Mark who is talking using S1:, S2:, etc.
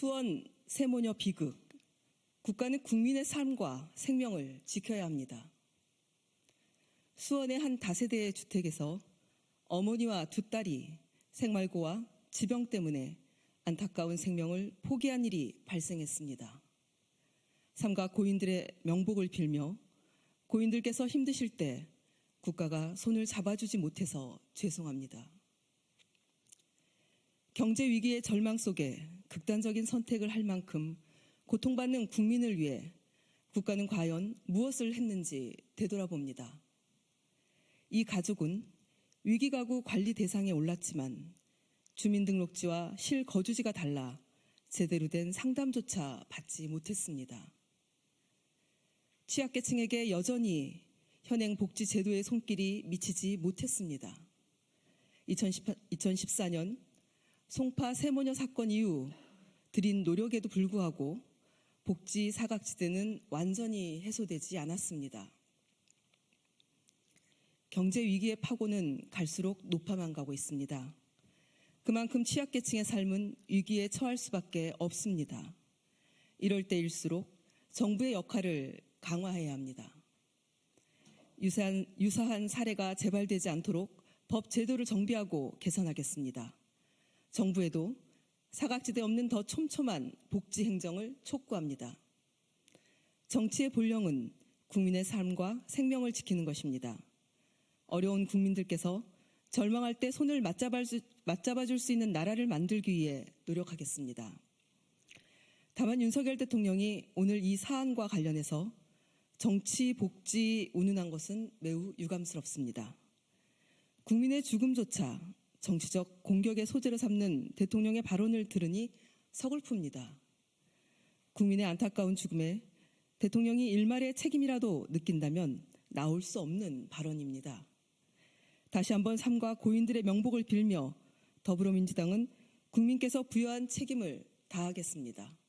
S1: 수원 세모녀 비극. 국가는 국민의 삶과 생명을 지켜야 합니다. 수원의 한 다세대 주택에서 어머니와 두 딸이 생말고와 지병 때문에 안타까운 생명을 포기한 일이 발생했습니다. 삼가 고인들의 명복을 빌며 고인들께서 힘드실 때 국가가 손을 잡아주지 못해서 죄송합니다. 경제 위기의 절망 속에 극단적인 선택을 할 만큼 고통받는 국민을 위해 국가는 과연 무엇을 했는지 되돌아봅니다. 이 가족은 위기가구 관리 대상에 올랐지만 주민등록지와 실거주지가 달라 제대로 된 상담조차 받지 못했습니다. 취약계층에게 여전히 현행 복지 제도의 손길이 미치지 못했습니다. 2014년 송파 세모녀 사건 이후 들인 노력에도 불구하고 복지 사각지대는 완전히 해소되지 않았습니다. 경제 위기의 파고는 갈수록 높아만 가고 있습니다. 그만큼 취약계층의 삶은 위기에 처할 수밖에 없습니다. 이럴 때일수록 정부의 역할을 강화해야 합니다. 유사한, 유사한 사례가 재발되지 않도록 법 제도를 정비하고 개선하겠습니다. 정부에도 사각지대 없는 더 촘촘한 복지 행정을 촉구합니다. 정치의 본령은 국민의 삶과 생명을 지키는 것입니다. 어려운 국민들께서 절망할 때 손을 맞잡아 줄수 있는 나라를 만들기 위해 노력하겠습니다. 다만 윤석열 대통령이 오늘 이 사안과 관련해서 정치, 복지 운운한 것은 매우 유감스럽습니다. 국민의 죽음조차 정치적 공격의 소재로 삼는 대통령의 발언을 들으니 서글픕니다. 국민의 안타까운 죽음에 대통령이 일말의 책임이라도 느낀다면 나올 수 없는 발언입니다. 다시 한번 삼가 고인들의 명복을 빌며 더불어민주당은 국민께서 부여한 책임을 다하겠습니다.